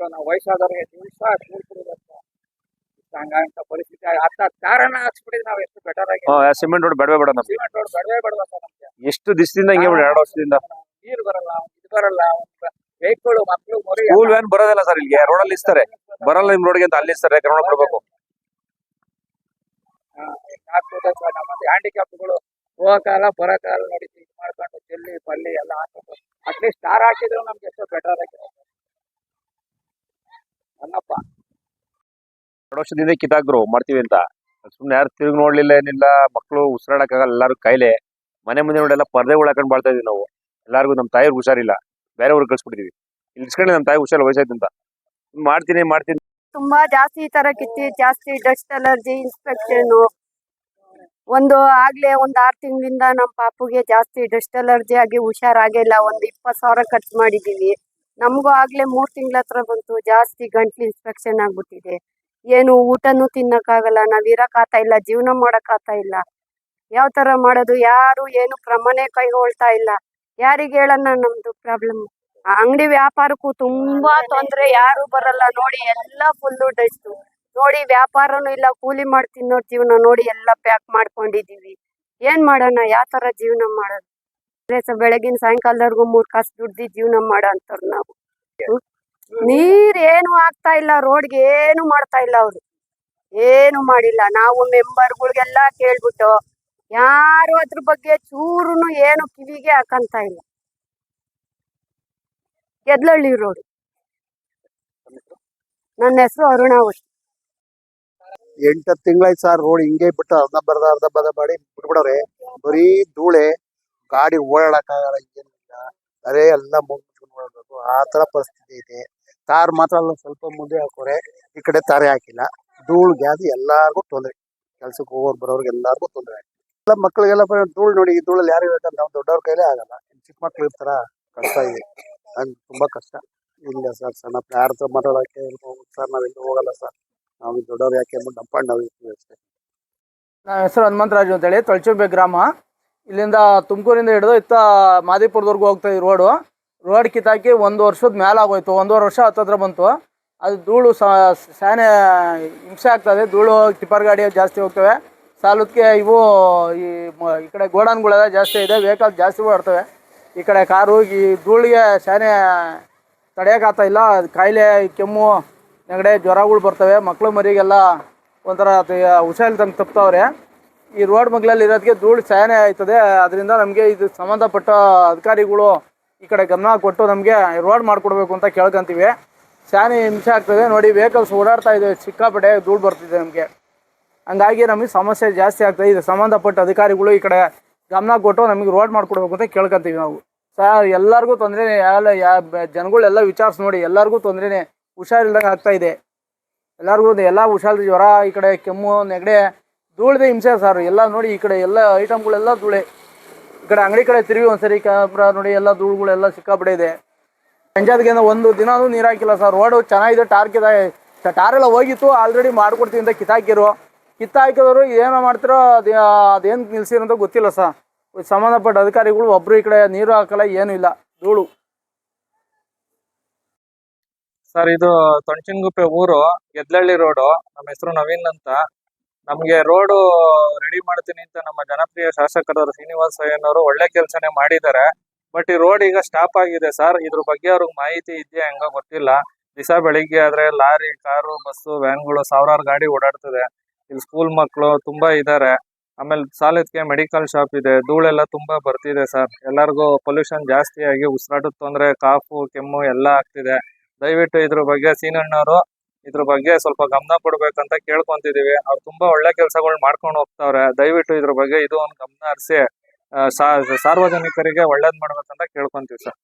ಮಾಡ್ತೀವಿ ನಾವು ವಯಸ್ಸಾದವ್ರಿಗೆ ದಿವಸ ಕೊಡಬೇಕು ಹಂಗಂತ ಪರಿಸ್ಥಿತಿ ಅಂತ ಕಾರಣ ಹಾಕ್ಸ್ಬಿಟ್ಟಿದ್ರೆ ನಾವು ಎಷ್ಟು ಬೆಟರ್ ಆಗಿ. ಸಿಮೆಂಟ್ ರೋಡ್ ಬೇಡವೇ ಬೇಡ ನಮ್ಗೆ. ಸಿಮೆಂಟ್ ರೋಡ್ ಬೇಡವೇ ಬೇಡ ಸರ್ ನಮ್ಗೆ. ಎಷ್ಟು ದಿವಸದಿಂದ ಹಿಂಗೆ ಬಿಡಿ ಎರಡು ವರ್ಷದಿಂದ. ನೀರು ಬರಲ್ಲ ಇದು ಬರಲ್ಲ ವೆಹಿಕಲ್ ಮಕ್ಕಳು ಮರಿ ಸ್ಕೂಲ್ ವ್ಯಾನ್ ಬರೋದಿಲ್ಲ ಸರ್ ಇಲ್ಲಿಗೆ ರೋಡಲ್ಲಿ ಇಸ್ತಾರೆ. ಬರಲ್ಲ ನಿಮ್ ರೋಡ್ಗೆ ಅಂತ ಅಲ್ಲಿ ಇಸ್ತಾರೆ ಗ್ರೌಂಡ್ ಬಿಡ್ಬೇಕು. ನಮ್ಮದು ಹ್ಯಾಂಡಿಕ್ಯಾಪ್ಗಳು ಹೋಗಕ್ಕಾಗಲ್ಲ ಬರೋಕ್ಕಾಗಲ್ಲ ನೋಡಿ ಮಾಡ್ಕೊಂಡು ಚೆಲ್ಲಿ ಪಲ್ಲಿ ಎಲ್ಲ ಹಾಕೊಂಡು ಅಟ್ಲೀಸ್ಟ್ ಸ್ಟಾರ್ ಹಾಕಿದ್ರು ನಮ್ಗೆ ಎಷ್ಟೋ ಬೆಟರ್ ಅನ್ನಪ್ಪ ಎರಡು ವರ್ಷದಿಂದ ಕಿತ್ತಾಕ್ರು ಮಾಡ್ತೀವಿ ಅಂತ. ಸುಮ್ಮನೆ ಯಾರು ತಿರುಗಿ ನೋಡ್ಲಿಲ್ಲ ಏನಿಲ್ಲ ಮಕ್ಕಳು ಉಸಿರಾಡಕ್ಕಾಗಲ್ಲ ಎಲ್ಲಾರು ಕಾಯಿಲೆ. ಮನೆ ಮುಂದೆ ನೋಡೆಲ್ಲ ಪರದೆ ಹಾಕೊಂಡು ಬಾಳ್ತಾ ಇದೀವಿ ನಾವು. ಎಲ್ಲರಿಗೂ ನಮ್ಮ ತಾಯಿಯವ್ರಿಗೆ ಹುಷಾರಿಲ್ಲ. ಬೇರೆ ಊರಿಗೆ ಕಳ್ಸ್ಬಿಟ್ಟಿದೀವಿ. ಇಲ್ಲಿ ಇಸ್ಕೊಂಡು ನಮ್ಮ ತಾಯಿ ಹುಷಾರು ವಯಸ್ಸಾಯ್ತು ಅಂತ. ಮಾಡ್ತೀನಿ ಮಾಡ್ತೀನಿ. ತುಂಬಾ ಜಾಸ್ತಿ ಈ ತರ ಕಿತ್ತಿ, ಜಾಸ್ತಿ ಡಸ್ಟ್ ಅಲರ್ಜಿ ಇನ್ಸ್ಪೆಕ್ಷನ್ ಒಂದು ಆಗ್ಲೇ ಒಂದ್ ಆರ್ ತಿಂಗಳಿಂದ ನಮ್ಮ ಪಾಪುಗೆ ಜಾಸ್ತಿ ಡಸ್ಟ್ ಅಲರ್ಜಿ ಆಗಿ ಹುಷಾರಾಗಿಲ್ಲ ಒಂದ್ ಇಪ್ಪತ್ ಸಾವಿರ ಖರ್ಚು ಮಾಡಿದೀವಿ ನಮಗೂ ಆಗ್ಲೇ ಮೂರ್ ತಿಂಗಳ ಹತ್ರ ಬಂತು, ಜಾಸ್ತಿ ಗಂಟ್ಲು ಇನ್ಸ್ಪೆಕ್ಷನ್ ಆಗ್ಬಿಟ್ಟಿದೆ. ಏನು ಊಟನೂ ತಿನ್ನಕ್ಕಾಗಲ್ಲ, ನಾವ್ ಇರಕ್ ಆಗ್ತಾ ಇಲ್ಲ, ಜೀವನ ಮಾಡಕ್ ಆಗ್ತಾ ಇಲ್ಲ. ಯಾವ ತರ ಮಾಡೋದು, ಯಾರು ಏನು ಕ್ರಮನೇ ಕೈಗೊಳ್ತಾ ಇಲ್ಲ. ಯಾರಿಗೆ ಹೇಳೋಣ ನಮ್ದು ಪ್ರಾಬ್ಲಮ್ ಅಂಗಡಿ ವ್ಯಾಪಾರಕ್ಕೂ ತುಂಬಾ ತೊಂದ್ರೆ, ಯಾರು ಬರಲ್ಲ. ನೋಡಿ ಎಲ್ಲ ಫುಲ್ಲು ಡಸ್ಟ್ ನೋಡಿ ವ್ಯಾಪಾರನು ಇಲ್ಲ, ಕೂಲಿ ಮಾಡಿ ತಿನ್ನೋ ಜೀವನ ನೋಡಿ ಎಲ್ಲ ಪ್ಯಾಕ್ ಮಾಡ್ಕೊಂಡಿದೀವಿ. ಏನ್ ಮಾಡೋಣ, ಯಾವ ತರ ಜೀವನ ಮಾಡೋದು? ಬೆಳಗಿನ ಸಾಯಂಕಾಲದವರೆಗೂ ಮೂರ್ ಕಾಸು ದುಡ್ಡಿ ಜೀವನ ಮಾಡೋ ಅಂತವ್ರು ನಾವು? ನೀರ್ ಏನು ಆಗ್ತಾ ಇಲ್ಲ, ರೋಡ್ಗೆ ಏನು ಮಾಡ್ತಾ ಇಲ್ಲ ಅವ್ರು. ಏನು ಮಾಡಿಲ್ಲ. ನಾವು ಮೆಂಬರ್ಗಳಿಗೆಲ್ಲ ಕೇಳ್ಬಿಟ್ಟು ಯಾರು ಅದ್ರ ಬಗ್ಗೆ ಚೂರುನು ಏನು ಕಿವಿಗೆ ಹಾಕಂತ ಇಲ್ಲ. ಗೆದ್ಲಳ್ಳಿ ರೋಡ್. ನನ್ನ ಹೆಸರು ಅರುಣಾವತಿ ಎಂಟತ್ತು ತಿಂಗಳಾಯ್ತು ಸರ್ ರೋಡ್ ಹಿಂಗೆ ಬಿಟ್ಟು ಅರ್ಧ ಬರ್ದ ಅರ್ಧ ಬರ್ದ ಮಾಡಿ ಬಿಟ್ಬಿಡವ್ರೆ. ಬರೀ ಧೂಳೆ. ಗಾಡಿ ಓಡಾಡಕ್ಕಾಗಲ್ಲ ಏನಿಲ್ಲ ಅರೆ, ಎಲ್ಲ ಮುಗ್ಸ್ಕೊಂಡು ಓಡಾಡ್ಬೇಕು. ಆ ತರ ಪರಿಸ್ಥಿತಿ ಐತೆ ತಾರ್ ಮಾತ್ರ ಸ್ವಲ್ಪ ಮುಂದೆ ಹಾಕೋರೆ, ಈ ಕಡೆ ತಾರೆ ಹಾಕಿಲ್ಲ. ಧೂಳು, ಗ್ಯಾಸ್, ಎಲ್ಲಾರ್ಗು ತೊಂದ್ರೆ. ಕೆಲ್ಸಕ್ಕೆ ಹೋಗೋರ್, ಬರೋರ್ಗೆ ಎಲ್ಲಾರ್ಗು ತೊಂದ್ರೆ ಎಲ್ಲ ಮಕ್ಳಿಗೆಲ್ಲ ಬರೀ ಧೂಳು ನೋಡಿ, ಈ ಧೂಳಲ್ಲಿ ಯಾರು ಇರ್ತಾರೆ ನಾವು ದೊಡ್ಡವ್ರ ಕೈಲೇ ಆಗಲ್ಲ. ಚಿಕ್ಕ ಮಕ್ಳು ಇರ್ತಾರ, ಕಷ್ಟ ಇದೆ. ಹಂಗ್ ತುಂಬಾ ಕಷ್ಟ. ಇಲ್ಲ ಸರ್, ಸಣ್ಣ ಯಾರ ಹತ್ರ ಮಾತಾಡಕ್ಕೆ ಸರ್ ನಾವೆಲ್ಲೂ ಹೋಗಲ್ಲ ಸರ್. ನಾವು ದೊಡ್ಡವ್ರು ಯಾಕೆ ಅಂದ್ಬಿಟ್ಟು ನಂಬ್ಕೊಂಡು ನಾವು ಇರ್ತೀವಿ ಅಷ್ಟೇ. ನನ್ನ ಹೆಸರು ಹನುಮಂತರಾಜು ಅಂತೇಳಿ, ತೊಳ್ಚುಂಬೆ ಗ್ರಾಮ. ಇಲ್ಲಿಂದ ತುಮಕೂರಿಂದ ಹಿಡಿದು ಇತ್ತ ಮಾದಿಪುರದವರೆಗೂ ಹೋಗ್ತಾ ಈ ರೋಡು ರೋಡ್ ಕಿತ್ತಾಕಿ ಒಂದು ವರ್ಷದ ಮೇಲೆ ಆಗೋಯ್ತು. ಒಂದೂವರೆ ವರ್ಷ ಹತ್ತತ್ರ ಬಂತು. ಅದು ಧೂಳು ಸಾನೆ ಹಿಂಸೆ ಆಗ್ತದೆ ಧೂಳು ಟಿಪ್ಪರ್ ಗಾಡಿ ಜಾಸ್ತಿ ಹೋಗ್ತವೆ. ಸಾಲದಕ್ಕೆ ಇವು ಈ ಈ ಕಡೆ ಗೋಡನ್ಗಳೆಲ್ಲ ಜಾಸ್ತಿ ಇದೆ. ವೆಹಿಕಲ್ ಜಾಸ್ತಿ ಓಡ್ತವೆ ಈ ಕಡೆ ಕಾರು ಈ ಧೂಳಿಗೆ ತಡೆಯೋಕ್ಕಾಗ್ತಾ ಇಲ್ಲ. ಕಾಯಿಲೆ, ಕೆಮ್ಮು, ನೆಗಡೆ, ಜ್ವರಗಳು ಬರ್ತವೆ. ಮಕ್ಕಳು ಮರಿಗೆಲ್ಲ ಒಂಥರ ಹುಷಾರಿಲ್ದಂಗೆ ತಪ್ತವ್ರೆ. ಈ ರೋಡ್ ಮಗ್ಲಲ್ಲಿ ಇರೋದಕ್ಕೆ ಧೂಳು ಸಹನೆ ಆಯ್ತದೆ. ಅದರಿಂದ ನಮಗೆ ಇದು ಸಂಬಂಧಪಟ್ಟ ಅಧಿಕಾರಿಗಳು ಈ ಕಡೆ ಗಮನ ಕೊಟ್ಟು ನಮಗೆ ರೋಡ್ ಮಾಡಿಕೊಡ್ಬೇಕು ಅಂತ ಕೇಳ್ಕೊಂತೀವಿ. ಸಹನೆ ಹಿಂಸೆ ಆಗ್ತದೆ. ನೋಡಿ ವೆಹಿಕಲ್ಸ್ ಓಡಾಡ್ತಾ ಇದೆ. ಸಿಕ್ಕಾಪಟ್ಟೆ ಧೂಳು ಬರ್ತಿದೆ ನಮಗೆ. ಹಂಗಾಗಿ ನಮಗೆ ಸಮಸ್ಯೆ ಜಾಸ್ತಿ ಆಗ್ತದೆ. ಇದು ಸಂಬಂಧಪಟ್ಟ ಅಧಿಕಾರಿಗಳು ಈ ಕಡೆ ಗಮನ ಕೊಟ್ಟು ನಮಗೆ ರೋಡ್ ಮಾಡಿಕೊಡ್ಬೇಕು ಅಂತ ಕೇಳ್ಕೊಂತೀವಿ ನಾವು. ಸರ್, ಎಲ್ಲರಿಗೂ ತೊಂದರೆ ಎಲ್ಲ ಯಾ ಜನಗಳೆಲ್ಲ ವಿಚಾರಿಸಿ ನೋಡಿ, ಎಲ್ಲರಿಗೂ ತೊಂದರೆನೇ ಹುಷಾರಿಲ್ದಂಗೆ ಆಗ್ತಾ ಇದೆ. ಎಲ್ಲರಿಗೂ ಎಲ್ಲ ಹುಷಾರು ಜ್ವರ, ಈ ಕಡೆ ಕೆಮ್ಮು, ನೆಗಡೆ ಧೂಳಿದೆ ಹಿಂಸೆ ಸರ್. ಎಲ್ಲ ನೋಡಿ ಈ ಕಡೆ ಎಲ್ಲ ಐಟಮ್ಗಳೆಲ್ಲ ಧೂಳೆ. ಈ ಕಡೆ ಅಂಗಡಿ ಕಡೆ ತಿರುಗಿ ಒಂದ್ಸರಿ ಕ್ಯಾಮ್ರಾ ನೋಡಿ ಎಲ್ಲ ಧೂಳುಗಳೆಲ್ಲ ಸಿಕ್ಕಾಪಡೆ ಇದೆ ಪಂಚಾಯತ್ಗೆ ಒಂದು ದಿನಾನೂ ನೀರು ಹಾಕಿಲ್ಲ ಸರ್. ರೋಡು ಚೆನ್ನಾಗಿದೆ, ಟಾರ್ಕ್ ಇದೆ. ಟಾರ್ ಎಲ್ಲ ಹೋಗಿತ್ತು ಆಲ್ರೆಡಿ ಮಾಡ್ಕೊಡ್ತೀವಿ ಅಂತ ಕಿತ್ತಾಕಿರು ಕಿತ್ತಾಕಿದವರು ಏನೋ ಮಾಡ್ತಿರೋ ಅದು, ಅದೇನು ನಿಲ್ಸಿರೋ ಅಂತ ಗೊತ್ತಿಲ್ಲ ಸರ್. ಸಂಬಂಧಪಟ್ಟ ಅಧಿಕಾರಿಗಳು ಒಬ್ರು ಈ ಕಡೆ ನೀರು ಹಾಕಲ್ಲ, ಏನೂ ಇಲ್ಲ. ಧೂಳು. ಸರ್, ಇದು ತೊಣಚಿನಗುಪ್ಪೆ ಊರು ಗೆದ್ಲಳ್ಳಿ ರೋಡು. ನಮ್ಮ ಹೆಸರು ನವೀನ್ ಅಂತ. ನಮ್ಗೆ ರೋಡು ರೆಡಿ ಮಾಡ್ತೀನಿ ಅಂತ ನಮ್ಮ ಜನಪ್ರಿಯ ಶಾಸಕರವರು ಶ್ರೀನಿವಾಸ ಅಯ್ಯನವರು ಒಳ್ಳೆ ಕೆಲಸನೇ ಮಾಡಿದ್ದಾರೆ. ಬಟ್ ಈ ರೋಡ್ ಈಗ ಸ್ಟಾಪ್ ಆಗಿದೆ ಸರ್ ಇದ್ರ ಬಗ್ಗೆ ಅವ್ರಿಗೆ ಮಾಹಿತಿ ಇದೆಯಾ ಹೆಂಗೋ ಗೊತ್ತಿಲ್ಲ. ದಿವಸ ಬೆಳಿಗ್ಗೆ ಆದ್ರೆ ಲಾರಿ, ಕಾರು ಬಸ್ಸು ವ್ಯಾನ್ಗಳು ಸಾವಿರಾರು ಗಾಡಿ ಓಡಾಡ್ತದೆ. ಇಲ್ಲಿ ಸ್ಕೂಲ್ ಮಕ್ಕಳು ತುಂಬಾ ಇದ್ದಾರೆ ಆಮೇಲೆ ಸಾಲದಕ್ಕೆ ಮೆಡಿಕಲ್ ಶಾಪ್ ಇದೆ. ಧೂಳೆಲ್ಲ ತುಂಬಾ ಬರ್ತಿದೆ ಸರ್ ಎಲ್ಲರಿಗೂ ಪೊಲ್ಯೂಷನ್ ಜಾಸ್ತಿ ಆಗಿ ಉಸಿರಾಟದ ತೊಂದರೆ, ಕಾಫು, ಕೆಮ್ಮು ಎಲ್ಲ ಆಗ್ತಿದೆ. ದಯವಿಟ್ಟು ಇದ್ರ ಬಗ್ಗೆ ಸೀನಣ್ಣವರು ಇದ್ರ ಬಗ್ಗೆ ಸ್ವಲ್ಪ ಗಮನ ಕೊಡ್ಬೇಕಂತ ಕೇಳ್ಕೊಂತಿದೀವಿ. ಅವ್ರು ತುಂಬಾ ಒಳ್ಳೆ ಕೆಲಸಗಳು ಮಾಡ್ಕೊಂಡು ಹೋಗ್ತಾವ್ರೆ. ದಯವಿಟ್ಟು ಇದ್ರ ಬಗ್ಗೆ ಇದು ಒಂದು ಗಮನ ಹರಿಸಿ ಸಾರ್ವಜನಿಕರಿಗೆ ಒಳ್ಳೇದ್ ಮಾಡ್ಬೇಕಂತ ಕೇಳ್ಕೊಂತೀವಿ ಸರ್.